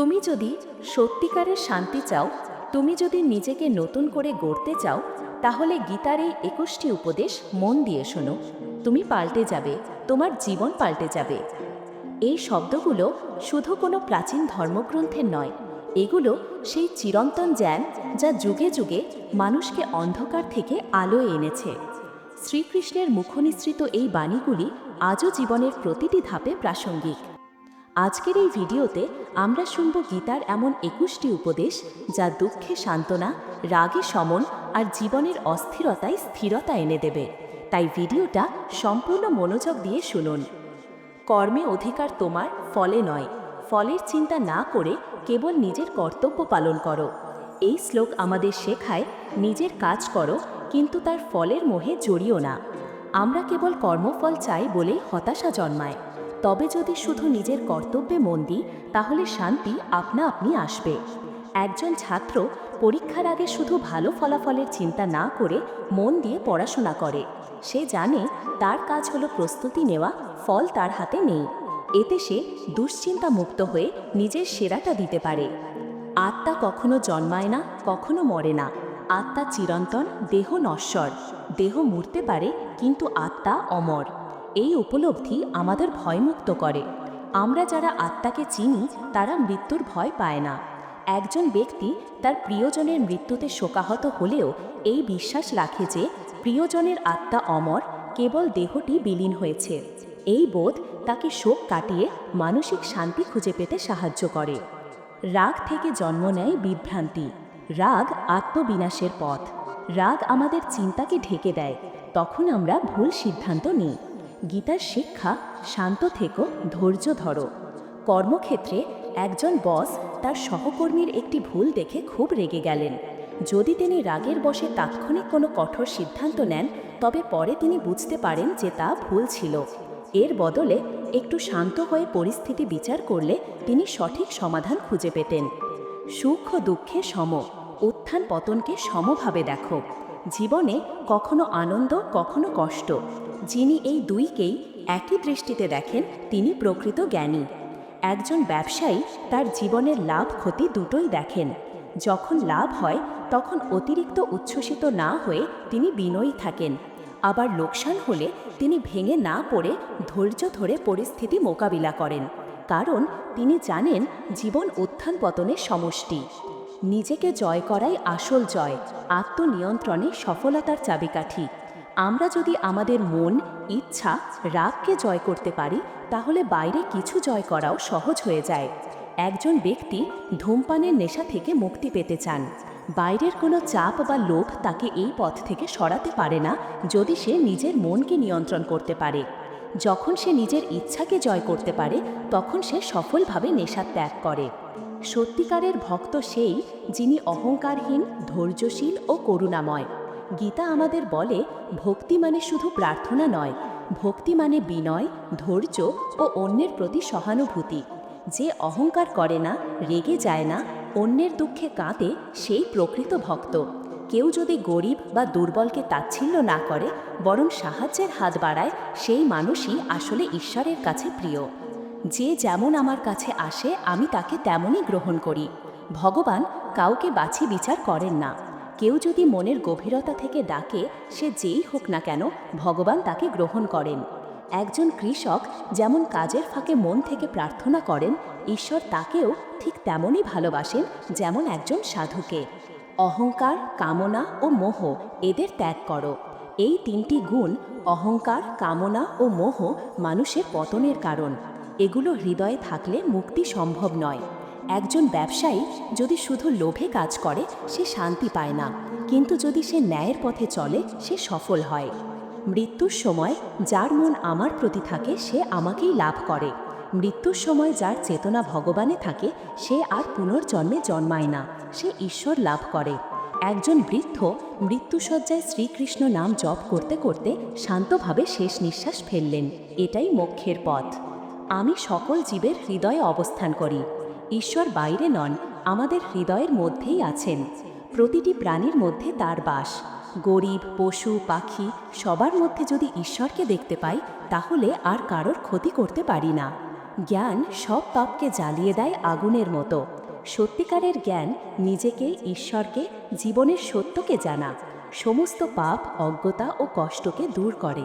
তুমি যদি সত্যিকারের শান্তি চাও, তুমি যদি নিজেকে নতুন করে গড়তে চাও, তাহলে গীতার এই একুশটি উপদেশ মন দিয়ে শোনো। তুমি পাল্টে যাবে, তোমার জীবন পাল্টে যাবে। এই শব্দগুলো শুধু কোনো প্রাচীন ধর্মগ্রন্থের নয়, এগুলো সেই চিরন্তন জ্ঞান যা যুগে যুগে মানুষকে অন্ধকার থেকে আলোয় এনেছে। শ্রীকৃষ্ণের মুখনিসৃত এই বাণীগুলি আজও জীবনের প্রতিটি ধাপে প্রাসঙ্গিক। আজকের এই ভিডিওতে আমরা শুনব গীতার এমন একুশটি উপদেশ যা দুঃখে সান্ত্বনা, রাগে সমন আর জীবনের অস্থিরতায় স্থিরতা এনে দেবে। তাই ভিডিওটা সম্পূর্ণ মনোযোগ দিয়ে শুনুন। কর্মে অধিকার তোমার, ফলে নয়। ফলের চিন্তা না করে কেবল নিজের কর্তব্য পালন করো। এই শ্লোক আমাদের শেখায়, নিজের কাজ করো, কিন্তু তার ফলের মোহে জড়িও না। আমরা কেবল কর্মফল চাই বলেই হতাশা জন্মায়। তবে যদি শুধু নিজের কর্তব্যে মন দিই, তাহলে শান্তি আপনা আপনি আসবে। একজন ছাত্র পরীক্ষার আগে শুধু ভালো ফলাফলের চিন্তা না করে মন দিয়ে পড়াশোনা করে। সে জানে তার কাজ হলো প্রস্তুতি নেওয়া, ফল তার হাতে নেই। এতে সে দুশ্চিন্তা মুক্ত হয়ে নিজের সেরাটা দিতে পারে। আত্মা কখনো জন্মায় না, কখনো মরে না। আত্মা চিরন্তন, দেহ নশ্বর। দেহ মরতে পারে, কিন্তু আত্মা অমর। এই উপলব্ধি আমাদের ভয়মুক্ত করে। আমরা যারা আত্মাকে চিনি, তারা মৃত্যুর ভয় পায় না। একজন ব্যক্তি তার প্রিয়জনের মৃত্যুতে শোকাহত হলেও এই বিশ্বাস রাখে যে প্রিয়জনের আত্মা অমর, কেবল দেহটি বিলীন হয়েছে। এই বোধ তাকে শোক কাটিয়ে মানসিক শান্তি খুঁজে পেতে সাহায্য করে। রাগ থেকে জন্ম নেয় বিভ্রান্তি। রাগ আত্মবিনাশের পথ। রাগ আমাদের চিন্তাকে ঢেকে দেয়। তখন আমরা ভুল সিদ্ধান্ত নিই। গীতার শিক্ষা, শান্ত থেকো, ধৈর্য ধরো। কর্মক্ষেত্রে একজন বস তার সহকর্মীর একটি ভুল দেখে খুব রেগে গেলেন। যদি তিনি রাগের বশে তাৎক্ষণিক কোনো কঠোর সিদ্ধান্ত নেন, তবে পরে তিনি বুঝতে পারেন যে তা ভুল ছিল। এর বদলে একটু শান্ত হয়ে পরিস্থিতি বিচার করলে তিনি সঠিক সমাধান খুঁজে পেতেন। সুখ দুঃখে সম, উত্থান পতনকে সমভাবে দেখো। জীবনে কখনো আনন্দ, কখনো কষ্ট। যিনি এই দুইকেই একই দৃষ্টিতে দেখেন, তিনি প্রকৃত জ্ঞানী। একজন ব্যবসায়ী তার জীবনের লাভ ক্ষতি দুটোই দেখেন। যখন লাভ হয়, তখন অতিরিক্ত উচ্ছ্বসিত না হয়ে তিনি বিনয়ী থাকেন। আবার লোকসান হলে তিনি ভেঙে না পড়ে ধৈর্য ধরে পরিস্থিতি মোকাবিলা করেন। কারণ তিনি জানেন, জীবন উত্থান পতনের সমষ্টি। নিজেকে জয় করাই আসল জয়। আত্মনিয়ন্ত্রণে সফলতার চাবিকাঠি। আমরা যদি আমাদের মন, ইচ্ছা, রাগকে জয় করতে পারি, তাহলে বাইরে কিছু জয় করাও সহজ হয়ে যায়। একজন ব্যক্তি ধূমপানের নেশা থেকে মুক্তি পেতে চান। বাইরের কোনো চাপ বা লোভ তাকে এই পথ থেকে সরাতে পারে না, যদি সে নিজের মনকে নিয়ন্ত্রণ করতে পারে। যখন সে নিজের ইচ্ছাকে জয় করতে পারে, তখন সে সফলভাবে নেশা ত্যাগ করে। সত্যিকারের ভক্ত সেই যিনি অহংকারহীন, ধৈর্যশীল ও করুণাময়। গীতা আমাদের বলে, ভক্তি মানে শুধু প্রার্থনা নয়, ভক্তি মানে বিনয়, ধৈর্য ও অন্যের প্রতি সহানুভূতি। যে অহংকার করে না, রেগে যায় না, অন্যের দুঃখে কাঁদে, সেই প্রকৃত ভক্ত। কেউ যদি গরিব বা দুর্বলকে তাচ্ছিল্য না করে, বরং সাহায্যের হাত বাড়ায়, সেই মানুষই আসলে ঈশ্বরের কাছে প্রিয়। যে যেমন আমার কাছে আসে, আমি তাকে তেমনই গ্রহণ করি। ভগবান কাউকে বাছি বিচার করেন না। কেউ যদি মনের গভীরতা থেকে ডাকে, সে যেই হোক না কেন, ভগবান তাকে গ্রহণ করেন। একজন কৃষক যেমন কাজের ফাঁকে মন থেকে প্রার্থনা করেন, ঈশ্বর তাকেও ঠিক তেমনই ভালোবাসেন যেমন একজন সাধুকে। অহংকার, কামনা ও মোহ এদের ত্যাগ করো। এই তিনটি গুণ, অহংকার, কামনা ও মোহ মানুষের পতনের কারণ। এগুলো হৃদয়ে থাকলে মুক্তি সম্ভব নয়। একজন ব্যবসায়ী যদি শুধু লোভে কাজ করে, সে শান্তি পায় না। কিন্তু যদি সে ন্যায়ের পথে চলে, সে সফল হয়। মৃত্যুর সময় যার মন আমার প্রতি থাকে, সে আমাকেই লাভ করে। মৃত্যুর সময় যার চেতনা ভগবানে থাকে, সে আর পুনর্জন্মে জন্মায় না। সে ঈশ্বর লাভ করে। একজন বৃদ্ধ মৃত্যুসজ্জায় শ্রীকৃষ্ণ নাম জপ করতে করতে শান্তভাবে শেষ নিঃশ্বাস ফেললেন। এটাই মোক্ষের পথ। আমি সকল জীবের হৃদয়ে অবস্থান করি। ঈশ্বর বাইরে নন, আমাদের হৃদয়ের মধ্যেই আছেন। প্রতিটি প্রাণীর মধ্যে তার বাস। গরিব, পশু, পাখি সবার মধ্যে যদি ঈশ্বরকে দেখতে পাই, তাহলে আর কারোর ক্ষতি করতে পারি না। জ্ঞান সব পাপকে জ্বালিয়ে দেয় আগুনের মতো। সত্যিকারের জ্ঞান নিজেকে, ঈশ্বরকে, জীবনের সত্যকে জানা। সমস্ত পাপ, অজ্ঞতা ও কষ্টকে দূর করে।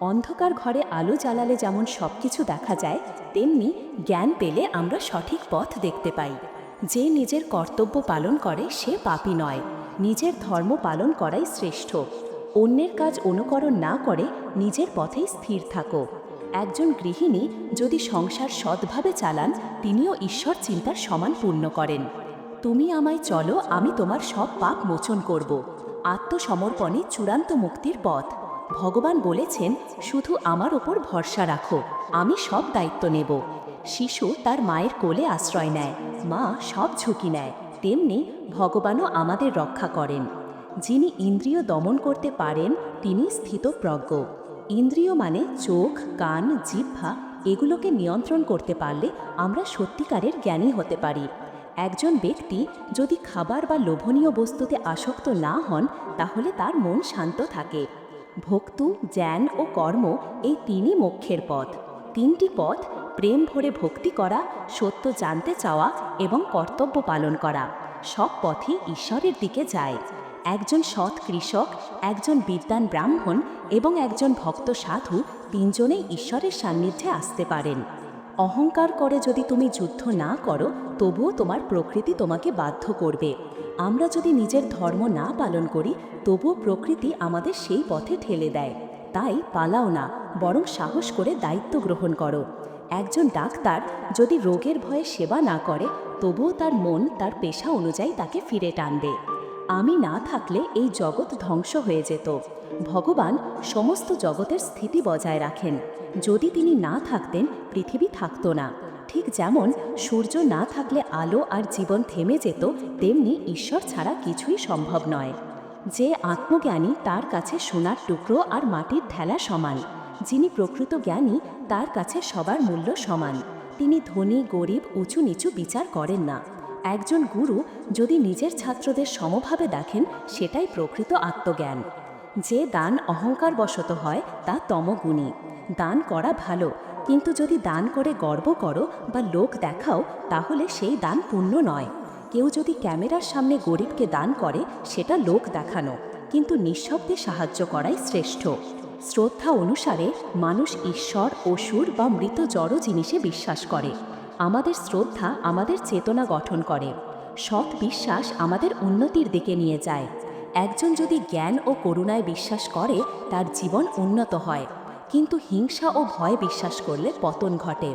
অন্ধকার ঘরে আলো জ্বালালে যেমন সব কিছু দেখা যায়, তেমনি জ্ঞান পেলে আমরা সঠিক পথ দেখতে পাই। যে নিজের কর্তব্য পালন করে, সে পাপী নয়। নিজের ধর্ম পালন করাই শ্রেষ্ঠ। অন্যের কাজ অনুকরণ না করে নিজের পথেই স্থির থাকো। একজন গৃহিণী যদি সংসার সৎভাবে চালান, তিনিও ঈশ্বর চিন্তার সমান পূর্ণ করেন। তুমি আমায় চলো, আমি তোমার সব পাপ মোচন করব। আত্মসমর্পণই চূড়ান্ত মুক্তির পথ। ভগবান বলেছেন, শুধু আমার ওপর ভরসা রাখো, আমি সব দায়িত্ব নেব। শিশু তার মায়ের কোলে আশ্রয় নেয়, মা সব ঝুঁকি নেয়, তেমনি ভগবানও আমাদের রক্ষা করেন। যিনি ইন্দ্রিয় দমন করতে পারেন, তিনি স্থিতপ্রজ্ঞ। ইন্দ্রিয় মানে চোখ, কান, জিহ্বা, এগুলোকে নিয়ন্ত্রণ করতে পারলে আমরা সত্যিকারের জ্ঞানী হতে পারি। একজন ব্যক্তি যদি খাবার বা লোভনীয় বস্তুতে আসক্ত না হন, তাহলে তার মন শান্ত থাকে। ভক্তু, জ্ঞান ও কর্ম এই তিনই মোক্ষের পথ। তিনটি পথ, প্রেম ভরে ভক্তি করা, সত্য জানতে চাওয়া এবং কর্তব্য পালন করা, সব পথই ঈশ্বরের দিকে যায়। একজন সৎ কৃষক, একজন বিদ্বান ব্রাহ্মণ এবং একজন ভক্ত সাধু তিনজনেই ঈশ্বরের সান্নিধ্যে আসতে পারেন। অহংকার করে যদি তুমি যুদ্ধ না করো, তবুও তোমার প্রকৃতি তোমাকে বাধ্য করবে। আমরা যদি নিজের ধর্ম না পালন করি, তবুও প্রকৃতি আমাদের সেই পথে ঠেলে দেয়। তাই পালাও না, বরং সাহস করে দায়িত্ব গ্রহণ করো। একজন ডাক্তার যদি রোগের ভয়ে সেবা না করে, তবুও তার মন, তার পেশা অনুযায়ী তাকে ফিরে টানবে। আমি না থাকলে এই জগৎ ধ্বংস হয়ে যেত। ভগবান সমস্ত জগতের স্থিতি বজায় রাখেন। যদি তিনি না থাকতেন, পৃথিবী থাকতো না। ঠিক যেমন সূর্য না থাকলে আলো আর জীবন থেমে যেত, তেমনি ঈশ্বর ছাড়া কিছুই সম্ভব নয়। যে আত্মজ্ঞানী তার কাছে সোনার টুকরো আর মাটির ঢেলা সমান। যিনি প্রকৃত জ্ঞানী, তার কাছে সবার মূল্য সমান। তিনি ধনী, গরিব উঁচু নিচু বিচার করেন না। একজন গুরু যদি নিজের ছাত্রদের সমভাবে দেখেন, সেটাই প্রকৃত আত্মজ্ঞান। যে দান অহংকার বশত হয়, তা তমগুণী। দান করা ভালো, কিন্তু যদি দান করে গর্ব করো বা লোক দেখাও, তাহলে সেই দান পূর্ণ নয়। কেউ যদি ক্যামেরার সামনে গরিবকে দান করে, সেটা লোক দেখানো, কিন্তু নিঃশব্দে সাহায্য করাই শ্রেষ্ঠ। শ্রদ্ধা অনুসারে মানুষ ঈশ্বর, অসুর বা মৃত জড় জিনিসে বিশ্বাস করে। আমাদের শ্রদ্ধা আমাদের চেতনা গঠন করে। সৎ বিশ্বাস আমাদের উন্নতির দিকে নিয়ে যায়। একজন যদি জ্ঞান ও করুণায় বিশ্বাস করে, তার জীবন উন্নত হয়। কিন্তু হিংসা ও ভয় বিশ্বাস করলে পতন ঘটে।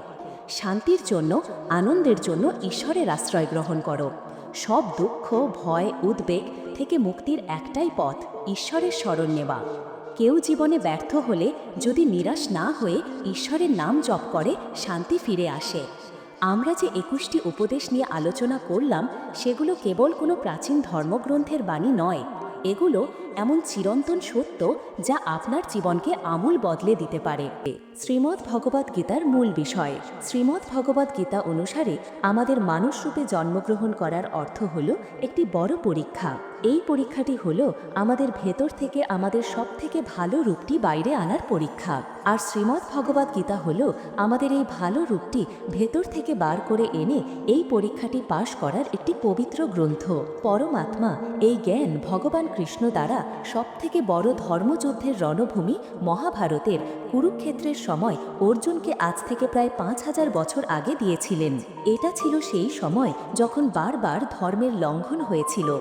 শান্তির জন্য, আনন্দের জন্য ঈশ্বরের আশ্রয় গ্রহণ করো। সব দুঃখ, ভয়, উদ্বেগ থেকে মুক্তির একটাই পথ ঈশ্বরের স্মরণ নেওয়া। কেউ জীবনে ব্যর্থ হলে যদি নিরাশ না হয়ে ঈশ্বরের নাম জপ করে, শান্তি ফিরে আসে। আমরা যে একুশটি উপদেশ নিয়ে আলোচনা করলাম, সেগুলো কেবল কোনো প্রাচীন ধর্মগ্রন্থের বাণী নয়। এগুলো এমন চিরন্তন সত্য যা আপনার জীবনকে আমূল বদলে দিতে পারে। শ্রীমদ্ ভগবদ গীতার মূল বিষয়। শ্রীমদ্ ভগবদ গীতা অনুসারে আমাদের মানুষরূপে জন্মগ্রহণ করার অর্থ হল একটি বড় পরীক্ষা। এই পরীক্ষাটি হলো আমাদের ভেতর থেকে আমাদের সব থেকে ভালো রূপটি বাইরে আনার পরীক্ষা। আর শ্রীমদ্ ভগবদ গীতা হলো আমাদের এই ভালো রূপটি ভেতর থেকে বার করে এনে এই পরীক্ষাটি পাশ করার একটি পবিত্র গ্রন্থ। পরমাত্মা, এই জ্ঞান ভগবান কৃষ্ণ দ্বারা সব থেকে বড় ধর্মযুদ্ধের রণভূমি মহাভারতের কুরুক্ষেত্রের সময় অর্জুনকে আজ থেকে প্রায় পাঁচ হাজার বছর আগে দিয়েছিলেন। এটা ছিল সেই সময় যখন বারবার ধর্মের লঙ্ঘন হয়েছিল।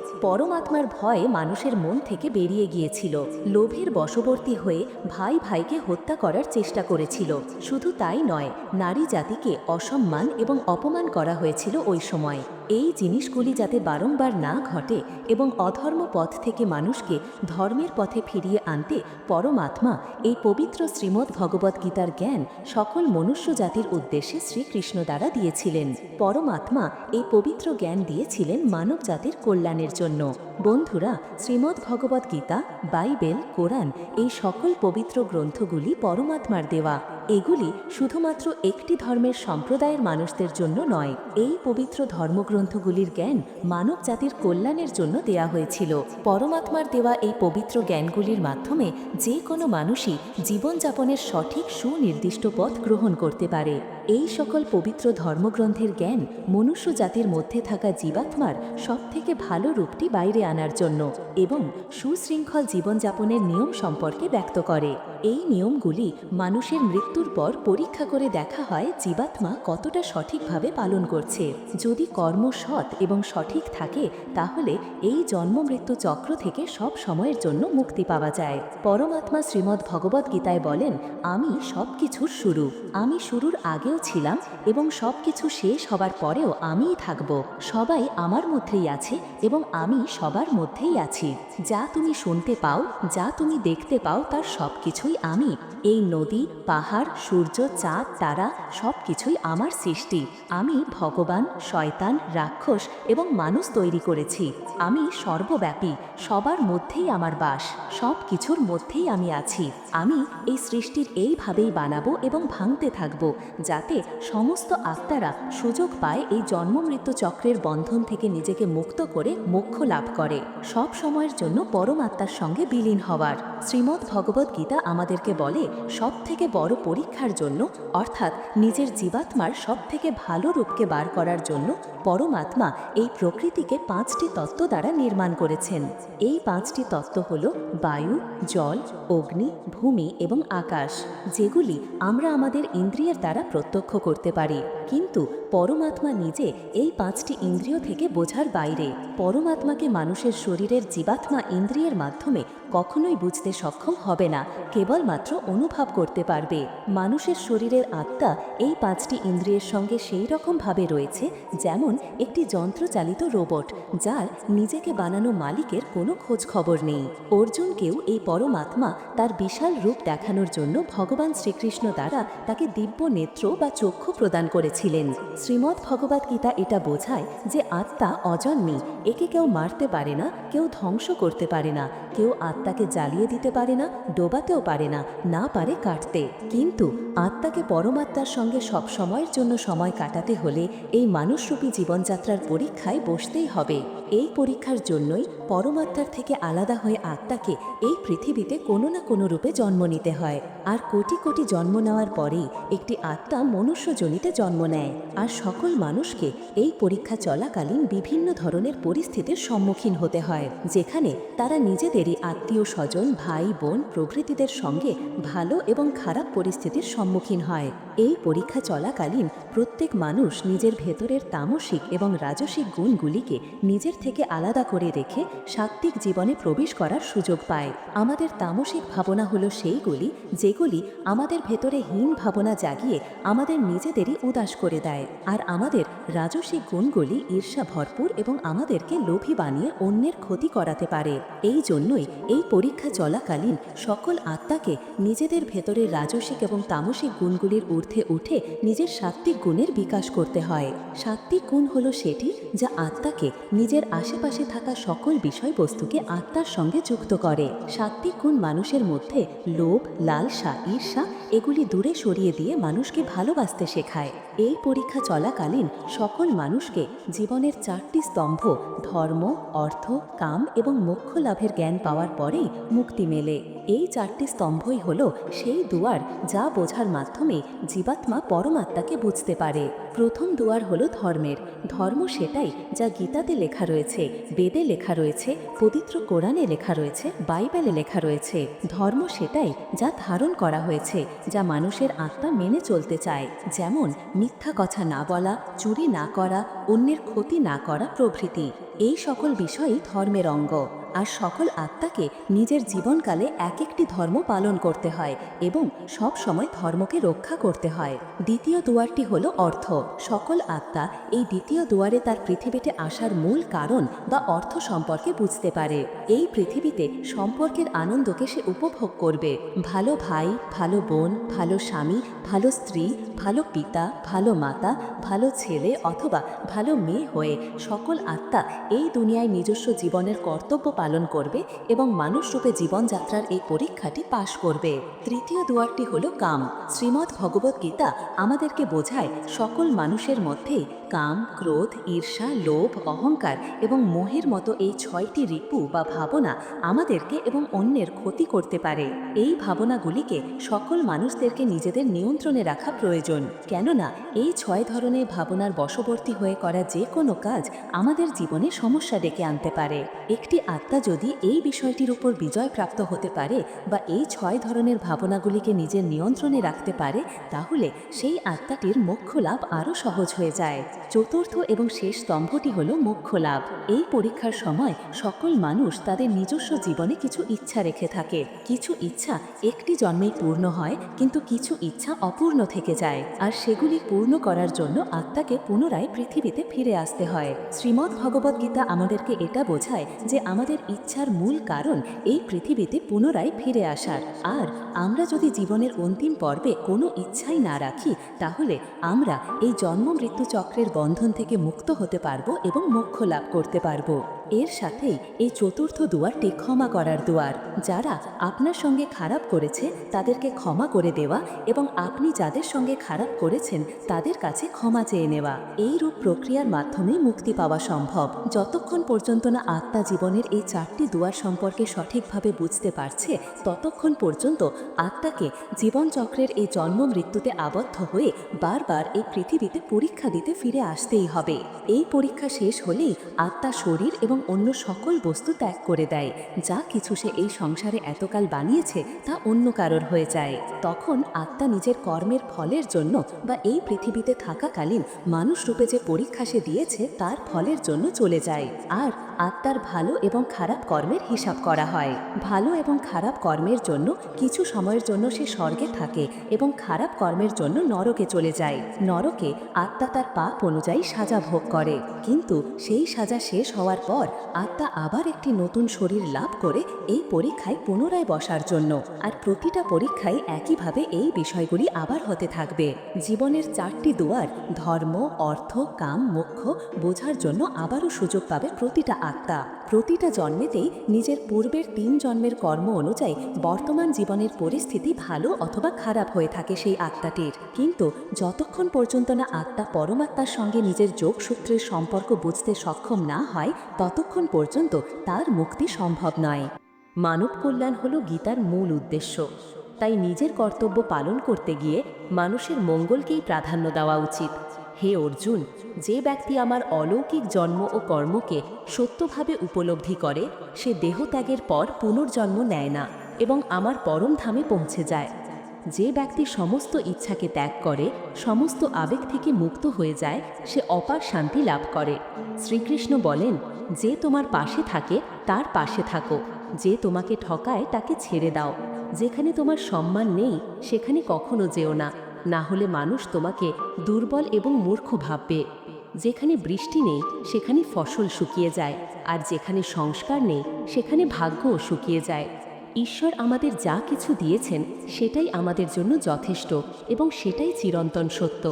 পরমাত্মার ভয়ে মানুষের মন থেকে বেরিয়ে গিয়েছিল। লোভের বশবর্তী হয়ে ভাই ভাইকে হত্যা করার চেষ্টা করেছিল। শুধু তাই নয়, নারী জাতিকে অসম্মান এবং অপমান করা হয়েছিল ওই সময়। এই জিনিসগুলি যাতে বারংবার না ঘটে এবং অধর্ম পথ থেকে মানুষকে ধর্মের পথে ফিরিয়ে আনতে পরমাত্মা এই পবিত্র শ্রীমদ্ ভগবদ গীতার জ্ঞান সকল মনুষ্য জাতির উদ্দেশ্যে শ্রীকৃষ্ণ দ্বারা দিয়েছিলেন। পরমাত্মা এই পবিত্র জ্ঞান দিয়েছিলেন মানব জাতির কল্যাণের জন্য। বন্ধুরা শ্রীমদ্ ভগবদ্গীতা বাইবেল কোরআন এই সকল পবিত্র গ্রন্থগুলি পরমাত্মার দেওয়া। এগুলি শুধুমাত্র একটি ধর্মের সম্প্রদায়ের মানুষদের জন্য নয়, এই পবিত্র ধর্মগ্রন্থগুলির জ্ঞান মানব জাতির কল্যাণের জন্য দেয়া হয়েছিল। পরমাত্মার দেওয়া এই পবিত্র জ্ঞানগুলির মাধ্যমে যে কোনো মানুষই জীবনযাপনের সঠিক সুনির্দিষ্ট পথ গ্রহণ করতে পারে। এই সকল পবিত্র ধর্মগ্রন্থের জ্ঞান মনুষ্য জাতির মধ্যে থাকা জীবাত্মার সবথেকে ভালো রূপটি বাইরে আনার জন্য এবং সুশৃঙ্খল জীবনযাপনের নিয়ম সম্পর্কে ব্যক্ত করে। এই নিয়মগুলি মানুষের মৃত্যুর পর পরীক্ষা করে দেখা হয় জীবাত্মা কতটা সঠিকভাবে পালন করছে। যদি কর্ম সৎ এবং সঠিক থাকে, তাহলে এই জন্ম মৃত্যু চক্র থেকে সব সময়ের জন্য মুক্তি পাওয়া যায়। পরমাত্মা শ্রীমদ্ ভগবদ গীতায় বলেন, আমি সব কিছুর শুরু। আমি শুরুর আগেও ছিলাম এবং সব কিছু শেষ হবার পরেও আমিই থাকব। সবাই আমার মধ্যেই আছে এবং আমি সবার মধ্যেই আছি। যা তুমি শুনতে পাও, যা তুমি দেখতে পাও, তার সব কিছুই আমি। এই নদী, পাহাড় সূর্য, চাঁদ, তারা সব কিছুই আমার সৃষ্টি। আমি ভগবান, শয়তান, রাক্ষস এবং মানুষ তৈরি করেছি। আমি সর্বব্যাপী, সবার মধ্যেই আমার বাস। সব কিছুর মধ্যেই আমি আছি। আমি এই সৃষ্টির এইভাবেই বানাবো এবং ভাঙতে থাকব, যাতে সমস্ত আত্মারা সুযোগ পায় এই জন্ম মৃত্যু চক্রের বন্ধন থেকে নিজেকে মুক্ত করে মোক্ষ লাভ করে। সব সময়ের জন্য পরমাত্মার সঙ্গে বিলীন হওয়ার। শ্রীমদ্ ভগবদ্গীতা আমাদেরকে বলে সব থেকে বড় পরীক্ষার জন্য, অর্থাৎ নিজের জীবাত্মার সবথেকে ভালো রূপকে বার করার জন্য পরমাত্মা এই প্রকৃতিকে পাঁচটি তত্ত্ব দ্বারা নির্মাণ করেছেন। এই পাঁচটি তত্ত্ব হল বায়ু, জল, অগ্নি, ভূমি এবং আকাশ, যেগুলি আমরা আমাদের ইন্দ্রিয়ের দ্বারা প্রত্যক্ষ করতে পারি। কিন্তু পরমাত্মা নিজে এই পাঁচটি ইন্দ্রিয় থেকে বোঝার বাইরে। পরমাত্মাকে মানুষের শরীরের জীবাত্মা ইন্দ্রিয়ের মাধ্যমে কখনোই বুঝতে সক্ষম হবে না, কেবলমাত্র অনুভব করতে পারবে। মানুষের শরীরের আত্মা এই পাঁচটি ইন্দ্রিয়ের সঙ্গে সেই রকমভাবে রয়েছে, যেমন একটি যন্ত্রচালিত রোবট, যার নিজেকে বানানো মালিকের কোনো খোঁজ খবর নেই। অর্জুনকেও এই পরমাত্মা তার বিশাল রূপ দেখানোর জন্য ভগবান শ্রীকৃষ্ণ দ্বারা তাকে দিব্য নেত্র বা চক্ষু প্রদান করেছিলেন শ্রীমদ্ ভগবদ গীতা এটা বোঝায় যে আত্মা অজন্মী, একে কেউ মারতে পারে না, কেউ ধ্বংস করতে পারে না, কেউ আত্মাকে জ্বালিয়ে দিতে পারে না, ডোবাতেও পারে না না পারে কাটতে। কিন্তু আত্মাকে পরমাত্মার সঙ্গে সব সময়ের জন্য সময় কাটাতে হলে এই মানুষরূপী জীবনযাত্রার পরীক্ষায় বসতেই হবে। এই পরীক্ষার জন্যই পরমাত্মার থেকে আলাদা হয়ে আত্মাকে এই পৃথিবীতে কোনো না কোনো রূপে জন্ম নিতে হয়। আর কোটি কোটি জন্ম নেওয়ার পরেই একটি আত্মা মনুষ্যজনিতে জন্ম নেয়। আর সকল মানুষকে এই পরীক্ষা চলাকালীন বিভিন্ন ধরনের পরিস্থিতির সম্মুখীন হতে হয়, যেখানে তারা নিজেদেরই আত্মীয় স্বজন, ভাই, বোন প্রভৃতিদের সঙ্গে ভালো এবং খারাপ পরিস্থিতির সম্মুখীন হয়। এই পরীক্ষা চলাকালীন প্রত্যেক মানুষ নিজের ভেতরের তামসিক এবং রাজসিক গুণগুলিকে নিজের থেকে আলাদা করে রেখে সাত্ত্বিক জীবনে প্রবেশ করার সুযোগ পায়। আমাদের তামসিক ভাবনা হলো সেইগুলি, যেগুলি আমাদের ভেতরে হীন ভাবনা জাগিয়ে আমাদের নিজেদেরই উদাস করে দেয়। আর আমাদের রাজসিক গুণগুলি ঈর্ষা ভরপুর এবং আমাদেরকে লোভী বানিয়ে অন্যের ক্ষতি করাতে পারে। এই জন্যই এই পরীক্ষা চলাকালীন সকল আত্মাকে নিজেদের ভেতরে রাজসিক এবং তামসিক গুণগুলির ঊর্ধ্বে উঠে নিজের সাত্ত্বিক গুণের বিকাশ করতে হয়। সাত্ত্বিক গুণ হলো সেটি যা আত্মাকে নিজের আশেপাশে থাকা সকল বিষয়বস্তুকে আত্মার সঙ্গে যুক্ত করে। সাত্ত্বিক গুণ মানুষের মধ্যে লোভ, লালসা, ঈর্ষা, এগুলি দূরে সরিয়ে দিয়ে মানুষকে ভালোবাসতে শেখায়। এই পরীক্ষা চলাকালীন সকল মানুষকে জীবনের চারটি স্তম্ভ, ধর্ম, অর্থ, কাম এবং মোক্ষ লাভের জ্ঞান পাওয়ার পরেই মুক্তি মেলে। এই চারটি স্তম্ভই হল সেই দুয়ার যা বোঝার মাধ্যমে জীবাত্মা পরমাত্মাকে বুঝতে পারে। প্রথম দুয়ার হলো ধর্মের। ধর্ম সেটাই যা গীতাতে লেখা রয়েছে, বেদে লেখা রয়েছে, পবিত্র কোরআনে লেখা রয়েছে, বাইবেলে লেখা রয়েছে। ধর্ম সেটাই যা ধারণ করা হয়েছে, যা মানুষের আত্মা মেনে চলতে চায়। যেমন মিথ্যা কথা না বলা, চুরি না করা, অন্যের ক্ষতি না করা প্রভৃতি। এই সকল বিষয়ই ধর্মের অঙ্গ। আর সকল আত্মাকে নিজের জীবনকালে এক একটি ধর্ম পালন করতে হয় এবং সব সময় ধর্মকে রক্ষা করতে হয়। দ্বিতীয় দুয়ারটি হল অর্থ। সকল আত্মা এই দ্বিতীয় দুয়ারে তার পৃথিবীতে আসার মূল কারণ বা অর্থ সম্পর্কে বুঝতে পারে। এই পৃথিবীতে সম্পর্কের আনন্দকে সে উপভোগ করবে। ভালো ভাই, ভালো বোন, ভালো স্বামী, ভালো স্ত্রী, ভালো পিতা, ভালো মাতা, ভালো ছেলে অথবা ভালো মেয়ে হয়ে সকল আত্মা এই দুনিয়ায় নিজস্ব জীবনের কর্তব্য পালন করবে এবং মানুষ রূপে জীবনযাত্রার এই পরীক্ষাটি পাশ করবে। তৃতীয় দুয়ারটি হল কাম। শ্রীমদ্ ভগবত গীতা আমাদেরকে বোঝায় সকল মানুষের মধ্যে কাম, ক্রোধ, ঈর্ষা, লোভ, অহংকার এবং মোহের মতো এই ছয়টি রিপু বা ভাবনা আমাদেরকে এবং অন্যের ক্ষতি করতে পারে। এই ভাবনাগুলিকে সকল মানুষদেরকে নিজেদের নিয়ন্ত্রণে রাখা প্রয়োজন। কেননা এই ছয় ধরনের ভাবনার বশবর্তী হয়ে করা যে কোনো কাজ আমাদের জীবনে সমস্যা ডেকে আনতে পারে। একটি আত্মা যদি এই বিষয়টির উপর বিজয় প্রাপ্ত হতে পারে বা এই ছয় ধরনের ভাবনাগুলিকে নিজের নিয়ন্ত্রণে রাখতে পারে, তাহলে সেই আত্মাটির মোক্ষ লাভ আরও সহজ হয়ে যায়। চতুর্থ এবং শেষ স্তম্ভটি হল মোক্ষ লাভ। এই পরীক্ষার সময় সকল মানুষ তাদের নিজস্ব জীবনে কিছু ইচ্ছা রেখে থাকে। কিছু ইচ্ছা একটি জন্মেই পূর্ণ হয়, কিন্তু কিছু ইচ্ছা অপূর্ণ থেকে যায়। আর সেগুলি পূর্ণ করার জন্য আত্মাকে পুনরায় পৃথিবীতে ফিরে আসতে হয়। শ্রীমদ্ ভগবত গীতা আমাদেরকে এটা বোঝায় যে আমাদের ইচ্ছার মূল কারণ এই পৃথিবীতে পুনরায় ফিরে আসার। আর আমরা যদি জীবনের অন্তিম পর্বে কোনো ইচ্ছাই না রাখি, তাহলে আমরা এই জন্ম মৃত্যু চক্রের বন্ধন থেকে মুক্ত হতে পারব এবং মোক্ষ লাভ করতে পারব। এর সাথেই এই চতুর্থ দুয়ারটি ক্ষমা করার দুয়ার, যারা আপনার সঙ্গে খারাপ করেছে তাদেরকে ক্ষমা করে দেওয়া এবং আপনি যাদের সঙ্গে খারাপ করেছেন তাদের কাছে ক্ষমা চেয়ে নেওয়া। এই রূপ প্রক্রিয়ার মাধ্যমে মুক্তি পাওয়া সম্ভব। যতক্ষণ পর্যন্ত না আত্মা জীবনের এই চারটি দুয়ার সম্পর্কে সঠিকভাবে বুঝতে পারছে, ততক্ষণ পর্যন্ত আত্মাকে জীবনচক্রের এই জন্ম মৃত্যুতে আবদ্ধ হয়ে বারবার এই পৃথিবীতে পরীক্ষা দিতে ফিরে আসতেই হবে। এই পরীক্ষা শেষ হলেই আত্মা শরীর এবং অন্য সকল বস্তু ত্যাগ করে দেয়। যা কিছু সে এই সংসারে এতকাল বানিয়েছে, তা অন্য কারোর হয়ে যায়। তখন আত্মা নিজের কর্মের ফলের জন্য বা এই পৃথিবীতে থাকাকালীন মানুষ রূপে যে পরীক্ষা সে দিয়েছে, তার ফলের জন্য চলে যায়। আর আত্মার ভালো এবং খারাপ কর্মের হিসাব করা হয়। ভালো এবং খারাপ কর্মের জন্য কিছু সময়ের জন্য সে স্বর্গে থাকে এবং খারাপ কর্মের জন্য নরকে চলে যায়। নরকে আত্মা তার পাপ অনুযায়ী সাজা ভোগ করে। কিন্তু সেই সাজা শেষ হওয়ার পর আত্মা আবার একটি নতুন শরীর লাভ করে এই পরীক্ষায় পুনরায় বসার জন্য। আর প্রতিটা পরীক্ষায় একইভাবে এই বিষয়গুলি আবার হতে থাকবে। জীবনের চারটি দুয়ার, ধর্ম, অর্থ, কাম, মোক্ষ, বোঝার জন্য আবারও সুযোগ পাবে প্রতিটা আত্মা। প্রতিটা জন্মেতেই নিজের পূর্বের তিন জন্মের কর্ম অনুযায়ী বর্তমান জীবনের পরিস্থিতি ভালো অথবা খারাপ হয়ে থাকে সেই আত্মাটির। কিন্তু যতক্ষণ পর্যন্ত না আত্মা পরমাত্মার সঙ্গে নিজের যোগসূত্রের সম্পর্ক বুঝতে সক্ষম না হয়, ততক্ষণ পর্যন্ত তার মুক্তি সম্ভব নয়। মানব কল্যাণ হল গীতার মূল উদ্দেশ্য। তাই নিজের কর্তব্য পালন করতে গিয়ে মানুষের মঙ্গলকেই প্রাধান্য দেওয়া উচিত। হে অর্জুন, যে ব্যক্তি আমার অলৌকিক জন্ম ও কর্মকে সত্যভাবে উপলব্ধি করে, সে দেহত্যাগের পর পুনর্জন্ম নেয় না এবং আমার পরম ধামে পৌঁছে যায়। যে ব্যক্তি সমস্ত ইচ্ছাকে ত্যাগ করে, সমস্ত আবেগ থেকে মুক্ত হয়ে যায়, সে অপার শান্তি লাভ করে। শ্রীকৃষ্ণ বলেন, যে তোমার পাশে থাকে, তার পাশে থাকো। যে তোমাকে ঠকায়, তাকে ছেড়ে দাও। যেখানে তোমার সম্মান নেই, সেখানে কখনো যেও না। না হলে মানুষ তোমাকে দুর্বল এবং মূর্খ ভাববে। যেখানে বৃষ্টি নেই, সেখানে ফসল শুকিয়ে যায়, আর যেখানে সংস্কার নেই, সেখানে ভাগ্যও শুকিয়ে যায়। ঈশ্বর আমাদের যা কিছু দিয়েছেন, সেটাই আমাদের জন্য যথেষ্ট এবং সেটাই চিরন্তন সত্য।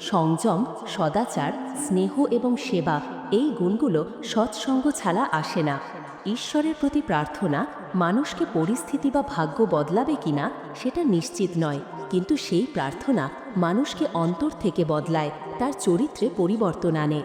সংযম, সদাচার, স্নেহ এবং সেবা, এই গুণগুলো সৎসঙ্গ ছাড়া আসে না। ঈশ্বরের প্রতি প্রার্থনা মানুষকে পরিস্থিতি বা ভাগ্য বদলাবে কিনা, সেটা নিশ্চিত নয়। কিন্তু সেই প্রার্থনা মানুষকে অন্তর থেকে বদলায়, তার চরিত্রে পরিবর্তন আনে।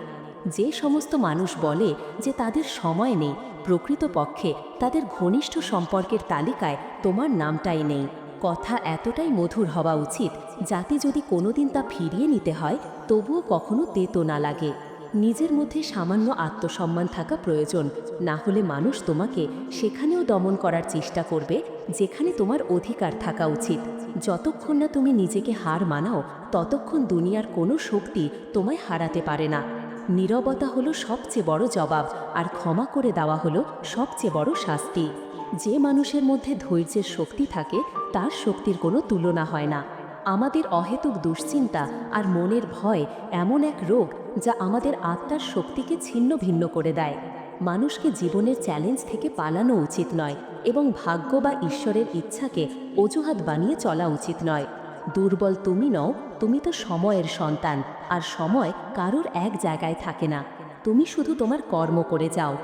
যে সমস্ত মানুষ বলে যে তাদের সময় নেই, প্রকৃতপক্ষে তাদের ঘনিষ্ঠ সম্পর্কের তালিকায় তোমার নামটাই নেই। কথা এতটাই মধুর হওয়া উচিত, যাতে যদি কোনোদিন তা ফিরিয়ে নিতে হয়, তবুও কখনো তেতো না লাগে। নিজের মধ্যে সামান্য আত্মসম্মান থাকা প্রয়োজন। না হলে মানুষ তোমাকে সেখানেও দমন করার চেষ্টা করবে, যেখানে তোমার অধিকার থাকা উচিত। যতক্ষণ না তুমি নিজেকে হার মানাও, ততক্ষণ দুনিয়ার কোনো শক্তি তোমায় হারাতে পারে না। নীরবতা হলো সবচেয়ে বড় জবাব, আর ক্ষমা করে দেওয়া হলো সবচেয়ে বড় শাস্তি। যে মানুষের মধ্যে ধৈর্যের শক্তি থাকে, তার শক্তির কোনো তুলনা হয় না। আমাদের অহেতুক দুশ্চিন্তা আর মনের ভয় এমন এক রোগ যা আমাদের আত্মার শক্তিকে ছিন্ন ভিন্ন করে দেয়। মানুষকে জীবনের চ্যালেঞ্জ থেকে পালানো উচিত নয় এবং ভাগ্য বা ঈশ্বরের ইচ্ছাকে অজুহাত বানিয়ে চলা উচিত নয়। দুর্বল তুমি নও, তুমি তো সময়ের সন্তান, আর সময় কারোর এক জায়গায় থাকে না। তুমি শুধু তোমার কর্ম করে যাও।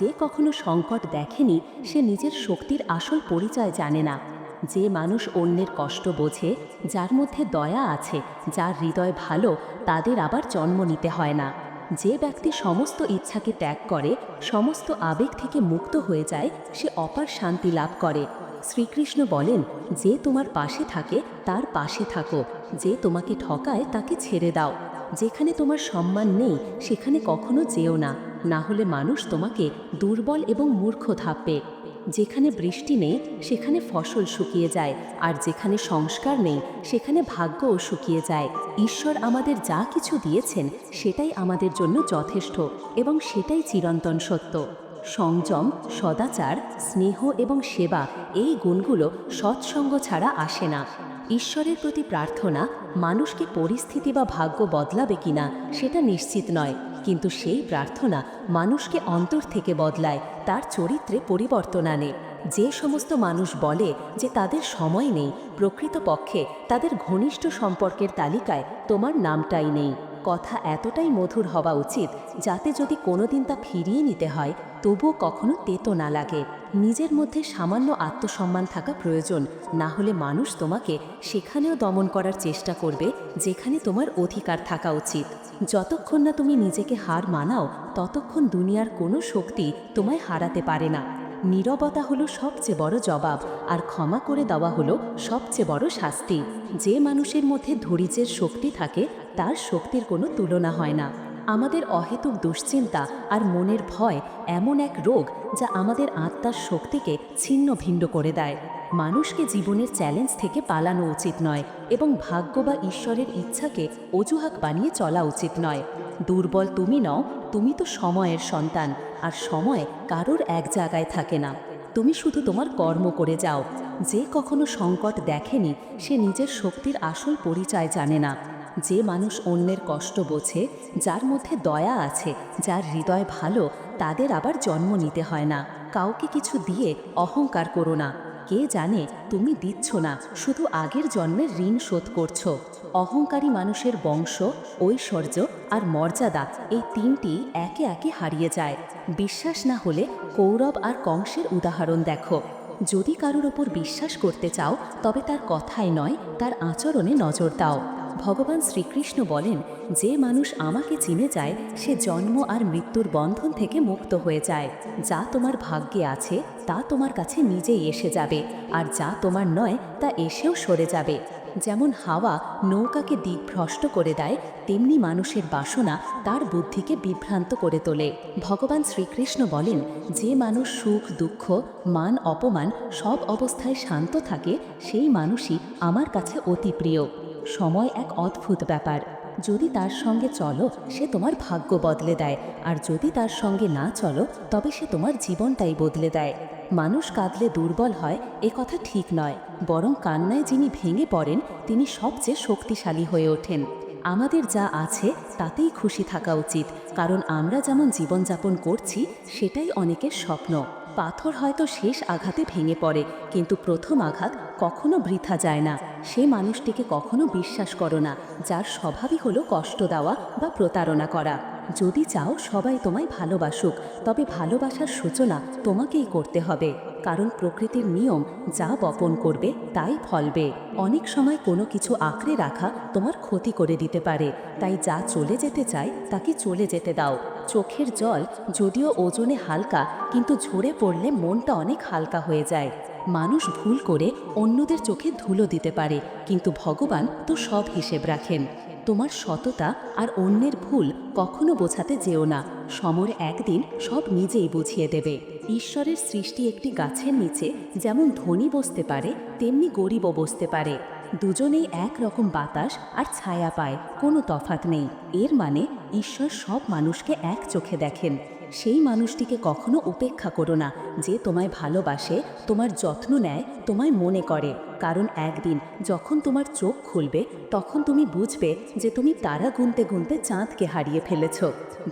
যে কখনো সংকট দেখেনি, সে নিজের শক্তির আসল পরিচয় জানে না। যে মানুষ অন্যের কষ্ট বোঝে, যার মধ্যে দয়া আছে, যার হৃদয় ভালো, তাদের আবার জন্ম নিতে হয় না। যে ব্যক্তি সমস্ত ইচ্ছাকে ত্যাগ করে, সমস্ত আবেগ থেকে মুক্ত হয়ে যায়, সে অপার শান্তি লাভ করে। শ্রীকৃষ্ণ বলেন, যে তোমার পাশে থাকে, তার পাশে থাকো। যে তোমাকে ঠকায়, তাকে ছেড়ে দাও। যেখানে তোমার সম্মান নেই, সেখানে কখনো যেও না। না হলে মানুষ তোমাকে দুর্বল এবং মূর্খ থাকবে যেখানে বৃষ্টি নেই, সেখানে ফসল শুকিয়ে যায়, আর যেখানে সংস্কার নেই, সেখানে ভাগ্যও শুকিয়ে যায়। ঈশ্বর আমাদের যা কিছু দিয়েছেন, সেটাই আমাদের জন্য যথেষ্ট, এবং সেটাই চিরন্তন সত্য। সংযম, সদাচার, স্নেহ এবং সেবা, এই গুণগুলো সৎসঙ্গ ছাড়া আসে না। ঈশ্বরের প্রতি প্রার্থনা, মানুষকে পরিস্থিতি বা ভাগ্য বদলাবে কিনা, সেটা নিশ্চিত নয়। কিন্তু সেই প্রার্থনা মানুষকে অন্তর থেকে বদলায়, তার চরিত্রে পরিবর্তন আনে। যে সমস্ত মানুষ বলে যে তাদের সময় নেই, প্রকৃতপক্ষে তাদের ঘনিষ্ঠ সম্পর্কের তালিকায় তোমার নামটাই নেই। কথা এতটাই মধুর হওয়া উচিত যাতে যদি কোনোদিন তা ফিরিয়ে নিতে হয়, তবুও কখনো তেতো না লাগে। নিজের মধ্যে সামান্য আত্মসম্মান থাকা প্রয়োজন, না হলে মানুষ তোমাকে সেখানেও দমন করার চেষ্টা করবে, যেখানে তোমার অধিকার থাকা উচিত। যতক্ষণ না তুমি নিজেকে হার মানাও, ততক্ষণ দুনিয়ার কোনো শক্তি তোমায় হারাতে পারে না। নীরবতা হলো সবচেয়ে বড় জবাব, আর ক্ষমা করে দেওয়া হলো সবচেয়ে বড় শাস্তি। যে মানুষের মধ্যে ধৈর্যের শক্তি থাকে, তার শক্তির কোনো তুলনা হয় না। আমাদের অহেতুক দুশ্চিন্তা আর মনের ভয় এমন এক রোগ যা আমাদের আত্মার শক্তিকে ছিন্ন ভিন্ন করে দেয়। মানুষকে জীবনের চ্যালেঞ্জ থেকে পালানো উচিত নয় এবং ভাগ্য বা ঈশ্বরের ইচ্ছাকে অজুহাত বানিয়ে চলা উচিত নয়। দুর্বল তুমি নও, তুমি তো সময়ের সন্তান আর সময় কারোর এক জায়গায় থাকে না। তুমি শুধু তোমার কর্ম করে যাও। যে কখনো সংকট দেখেনি, সে নিজের শক্তির আসল পরিচয় জানে না। যে মানুষ অন্যের কষ্ট বোঝে, যার মধ্যে দয়া আছে, যার হৃদয় ভালো, তাদের আবার জন্ম নিতে হয় না। কাউকে কিছু দিয়ে অহংকার করো না। কে জানে, তুমি দিচ্ছ না, শুধু আগের জন্মের ঋণ শোধ করছ। অহংকারী মানুষের বংশ, ঐশ্বর্য আর মর্যাদা, এই তিনটি একে একে হারিয়ে যায়। বিশ্বাস না হলে কৌরব আর কংসের উদাহরণ দেখো। যদি কারোর ওপর বিশ্বাস করতে চাও, তবে তার কথায় নয়, তার আচরণে নজর দাও। ভগবান শ্রীকৃষ্ণ বলেন, যে মানুষ আমাকে চিনে যায়, সে জন্ম আর মৃত্যুর বন্ধন থেকে মুক্ত হয়ে যায়। যা তোমার ভাগ্যে আছে, তা তোমার কাছে নিজেই এসে যাবে। আর যা তোমার নয়, তা এসেও সরে যাবে। যেমন হাওয়া নৌকাকে দিকভ্রষ্ট করে দেয়, তেমনি মানুষের বাসনা তার বুদ্ধিকে বিভ্রান্ত করে তোলে। ভগবান শ্রীকৃষ্ণ বলেন, যে মানুষ সুখ, দুঃখ, মান, অপমান সব অবস্থায় শান্ত থাকে, সেই মানুষই আমার কাছে অতি প্রিয়। সময় এক অদ্ভুত ব্যাপার। যদি তার সঙ্গে চলো, সে তোমার ভাগ্য বদলে দেয়। আর যদি তার সঙ্গে না চলো, তবে সে তোমার জীবনটাই বদলে দেয়। মানুষ কাঁদলে দুর্বল হয়, এ কথা ঠিক নয়। বরং কান্নায় যিনি ভেঙে পড়েন, তিনি সবচেয়ে শক্তিশালী হয়ে ওঠেন। আমাদের যা আছে, তাতেই খুশি থাকা উচিত। কারণ আমরা যেমন জীবনযাপন করছি, সেটাই অনেকের স্বপ্ন। পাথর হয়তো শেষ আঘাতে ভেঙে পড়ে, কিন্তু প্রথম আঘাত কখনো বৃথা যায় না। সে মানুষটিকে কখনো বিশ্বাস করো না, যার স্বভাবই হলো কষ্ট দেওয়া বা প্রতারণা করা। যদি চাও সবাই তোমায় ভালোবাসুক, তবে ভালোবাসার সূচনা তোমাকেই করতে হবে। কারণ প্রকৃতির নিয়ম, যা বপন করবে, তাই ফলবে। অনেক সময় কোনো কিছু আঁকড়ে রাখা তোমার ক্ষতি করে দিতে পারে, তাই যা চলে যেতে চায়, তাকে চলে যেতে দাও। চোখের জল যদিও ওজনে হালকা, কিন্তু ঝরে পড়লে মনটা অনেক হালকা হয়ে যায়। মানুষ ভুল করে অন্যদের চোখে ধুলো দিতে পারে, কিন্তু ভগবান তো সব হিসেব রাখেন। তোমার সততা আর অন্যের ভুল কখনো বোঝাতে যেও না। সমর একদিন সব নিজেই বুঝিয়ে দেবে। ঈশ্বরের সৃষ্টি একটি গাছের নিচে যেমন ধনী বসতে পারে, তেমনি গরিবও বসতে পারে। দুজনেই এক রকম বাতাস আর ছায়া পায়, কোনো তফাত নেই। এর মানে ঈশ্বর সব মানুষকে এক চোখে দেখেন। সেই মানুষটিকে কখনো উপেক্ষা করো না যে তোমায় ভালোবাসে, তোমার যত্ন নেয়, তোমায় মনে করে। কারণ একদিন যখন তোমার চোখ খুলবে, তখন তুমি বুঝবে যে তুমি তারা গুনতে গুনতে চাঁদকে হারিয়ে ফেলেছ।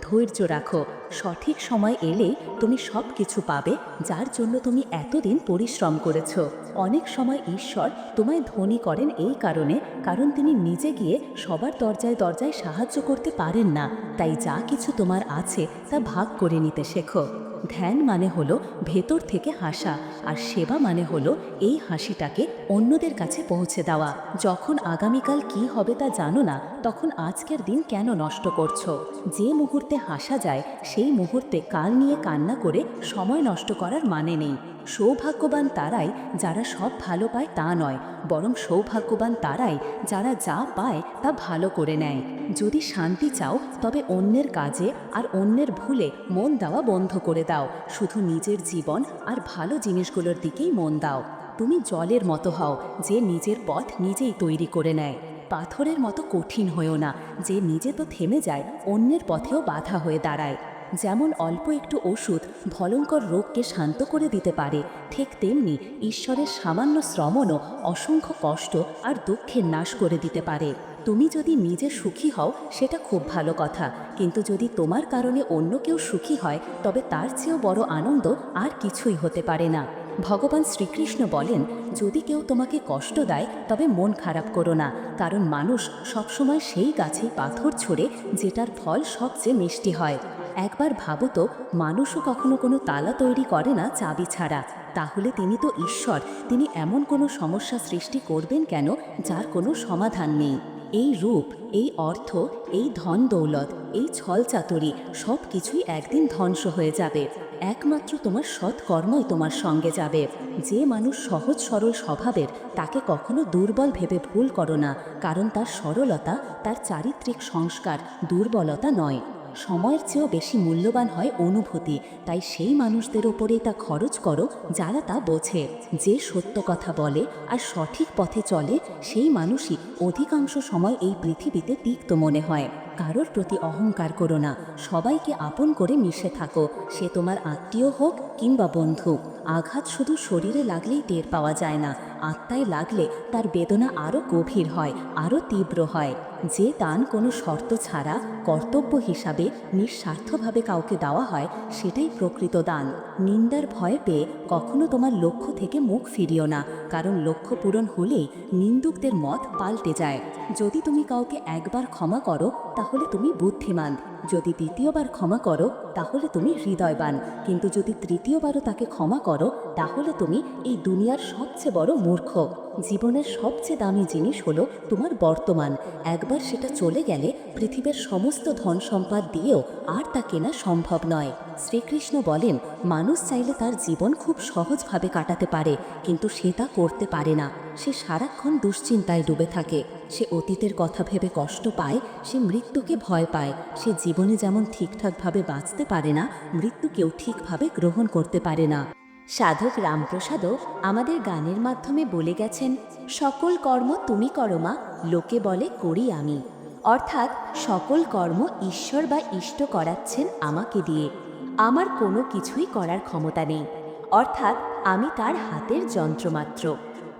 ধৈর্য রাখো, সঠিক সময় এলেই তুমি সব কিছু পাবে, যার জন্য তুমি এতদিন পরিশ্রম করেছ। অনেক সময় ঈশ্বর তোমায় ধনী করেন এই কারণে, কারণ তিনি নিজে গিয়ে সবার দরজায় দরজায় সাহায্য করতে পারেন না। তাই যা কিছু তোমার আছে, তা ভাগ করে নিতে শেখো। ধ্যান মানে হলো ভেতর থেকে হাসা, আর সেবা মানে হলো এই হাসিটাকে অন্যদের কাছে পৌঁছে দেওয়া। যখন আগামীকাল কি হবে তা জানো না, তখন আজকের দিন কেন নষ্ট করছ? যে মুহূর্তে হাসা যায়, সেই মুহূর্তে কাল নিয়ে কান্না করে সময় নষ্ট করার মানে নেই। সৌভাগ্যবান তারাই যারা সব ভালো পায় তা নয়, বরং সৌভাগ্যবান তারাই যারা যা পায় তা ভালো করে নেয়। যদি শান্তি চাও, তবে অন্যের কাজে আর অন্যের ভুলে মন দেওয়া বন্ধ করে দাও। শুধু নিজের জীবন আর ভালো জিনিসগুলোর দিকেই মন দাও। তুমি জলের মতো হও, যে নিজের পথ নিজেই তৈরি করে নেয়। পাথরের মতো কঠিন হয়েও না, যে নিজে তো থেমে যায়, অন্যের পথেও বাধা হয়ে দাঁড়ায়। যেমন অল্প একটু ওষুধ ভয়ঙ্কর রোগকে শান্ত করে দিতে পারে, ঠিক তেমনি ঈশ্বরের সামান্য শ্রমণও অসংখ্য কষ্ট আর দুঃখের নাশ করে দিতে পারে। তুমি যদি নিজে সুখী হও, সেটা খুব ভালো কথা। কিন্তু যদি তোমার কারণে অন্য কেউ সুখী হয়, তবে তার চেয়েও বড় আনন্দ আর কিছুই হতে পারে না। ভগবান শ্রীকৃষ্ণ বলেন, যদি কেউ তোমাকে কষ্ট দেয়, তবে মন খারাপ করো না, কারণ মানুষ সবসময় সেই গাছেই পাথর ছড়ে, যেটার ফল সবচেয়ে মিষ্টি হয়। একবার ভাবো তো মানুষও কখনো কোনো তালা তৈরি করে না চাবি ছাড়া। তাহলে তিনি তো ঈশ্বর, তিনি এমন কোনো সমস্যা সৃষ্টি করবেন কেন, যার কোনো সমাধান নেই? এই রূপ, এই অর্থ, এই ধন দৌলত, এই ছল চাতুরি, সব কিছুই একদিন ধ্বংস হয়ে যাবে। একমাত্র তোমার সৎ কর্মই তোমার সঙ্গে যাবে। যে মানুষ সহজ সরল স্বভাবের, তাকে কখনো দুর্বল ভেবে ভুল করো না, কারণ তার সরলতা, তার চারিত্রিক সংস্কার দুর্বলতা নয়। সময়ের চেয়েও বেশি মূল্যবান হয় অনুভূতি, তাই সেই মানুষদের ওপরেই তা খরচ করো যারা তা বোঝে। যে সত্য কথা বলে আর সঠিক পথে চলে, সেই মানুষই অধিকাংশ সময় এই পৃথিবীতে তিক্ত মনে হয়। কারোর প্রতি অহংকার করো না, সবাইকে আপন করে মিশে থাকো। সে তোমার আত্মীয় হোক কিংবা বন্ধু, আঘাত শুধু শরীরে লাগলেই টের পাওয়া যায় না, আত্মায় লাগলে তার বেদনা আরও গভীর হয়, আরও তীব্র হয়। যে দান কোনো শর্ত ছাড়া কর্তব্য হিসাবে নিঃস্বার্থভাবে কাউকে দেওয়া হয়, সেটাই প্রকৃত দান। নিন্দার ভয় পেয়ে কখনো তোমার লক্ষ্য থেকে মুখ ফিরিও না, কারণ লক্ষ্য পূরণ হলেই নিন্দুকদের মত পাল্টে যায়। যদি তুমি কাউকে একবার ক্ষমা করো, তাহলে তুমি বুদ্ধিমান। যদি দ্বিতীয়বার ক্ষমা করো, তাহলে তুমি হৃদয়বান। কিন্তু যদি তৃতীয়বারও তাকে ক্ষমা করো, তাহলে তুমি এই দুনিয়ার সবচেয়ে বড় মূর্খ। জীবনের সবচেয়ে দামি জিনিস হলো তোমার বর্তমান। একবার সেটা চলে গেলে পৃথিবীর সমস্ত ধন সম্পদ দিয়েও আর তা কেনা সম্ভব নয়। শ্রীকৃষ্ণ বলেন, মানুষ চাইলে তার জীবন খুব সহজভাবে কাটাতে পারে, কিন্তু সে তা করতে পারে না। সে সারাক্ষণ দুশ্চিন্তায় ডুবে থাকে। সে অতীতের কথা ভেবে কষ্ট পায়, সে মৃত্যুকে ভয় পায়। সে জীবনে যেমন ঠিকঠাকভাবে বাঁচতে পারে না, মৃত্যুকেও ঠিকভাবে গ্রহণ করতে পারে না। সাধক রামপ্রসাদও আমাদের গানের মাধ্যমে বলে গেছেন, সকল কর্ম তুমি করো মা, লোকে বলে করি আমি। অর্থাৎ, সকল কর্ম ঈশ্বর বা ইষ্ট করাচ্ছেন আমাকে দিয়ে। আমার কোনো কিছুই করার ক্ষমতা নেই। অর্থাৎ, আমি তার হাতের যন্ত্রমাত্র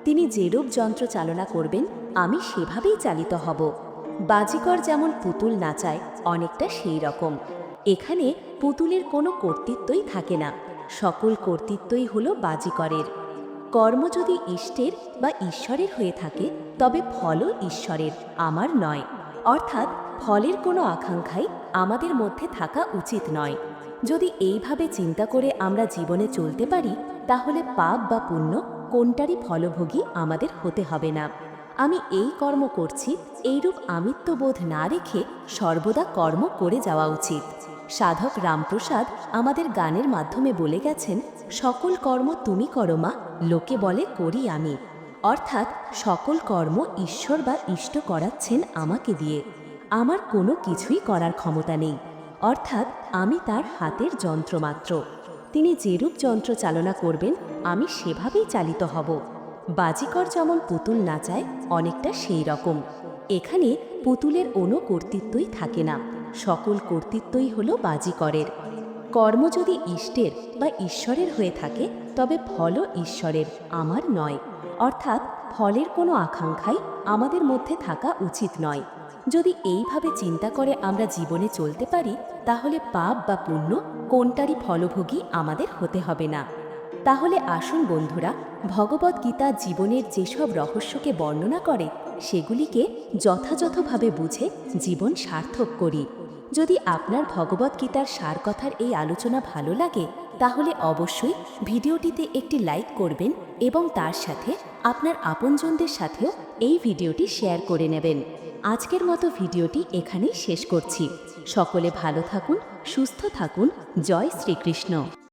তিনি যেরূপ যন্ত্র চালনা করবেন, আমি সেভাবেই চালিত হব। বাজিকর যেমন পুতুল নাচায়, অনেকটা সেই রকম এখানে পুতুলের কোনো কর্তৃত্বই থাকে না। সকল কর্তৃত্বই হল বাজিকরের। কর্ম যদি ইষ্টের বা ঈশ্বরের হয়ে থাকে, তবে ফলও ঈশ্বরের, আমার নয়। অর্থাৎ ফলের কোনো আকাঙ্ক্ষাই আমাদের মধ্যে থাকা উচিত নয়। যদি এইভাবে চিন্তা করে আমরা জীবনে চলতে পারি, তাহলে পাপ বা পুণ্য কোনটারই ফলভোগী আমাদের হতে হবে না। আমি এই কর্ম করছি, এইরূপ আমিত্ববোধ না রেখে সর্বদা কর্ম করে যাওয়া উচিত। সাধক রামপ্রসাদ আমাদের গানের মাধ্যমে বলে গেছেন, সকল কর্ম তুমি করো মা, লোকে বলে করি আমি। অর্থাৎ, সকল কর্ম ঈশ্বর বা ইষ্ট করাচ্ছেন আমাকে দিয়ে। আমার কোনো কিছুই করার ক্ষমতা নেই। অর্থাৎ, আমি তার হাতের যন্ত্রমাত্র। তিনি যেরূপ যন্ত্র চালনা করবেন, আমি সেভাবেই চালিত হব। বাজিকর যেমন পুতুল নাচায়, অনেকটা সেই রকম এখানে পুতুলের কোনো কর্তৃত্বই থাকে না। সকল কর্তৃত্বই হল বাজিকরের। কর্ম যদি ইষ্টের বা ঈশ্বরের হয়ে থাকে, তবে ফলও ঈশ্বরের, আমার নয়। অর্থাৎ ফলের কোনো আকাঙ্ক্ষাই আমাদের মধ্যে থাকা উচিত নয়। যদি এইভাবে চিন্তা করে আমরা জীবনে চলতে পারি, তাহলে পাপ বা পুণ্য কোনটারই ফলভোগী আমাদের হতে হবে না। তাহলে আসুন বন্ধুরা ভগবদ গীতা জীবনের যেসব রহস্যকে বর্ণনা করে, সেগুলিকে যথাযথভাবে বুঝে জীবন সার্থক করি। যদি আপনার ভগবদ্গীতার সার কথার এই আলোচনা ভালো লাগে, তাহলে অবশ্যই ভিডিওটিতে একটি লাইক করবেন এবং তার সাথে আপনার আপনজনদের সাথেও এই ভিডিওটি শেয়ার করে নেবেন। আজকের মতো ভিডিওটি এখানেই শেষ করছি। সকলে ভালো থাকুন, সুস্থ থাকুন। জয় শ্রীকৃষ্ণ।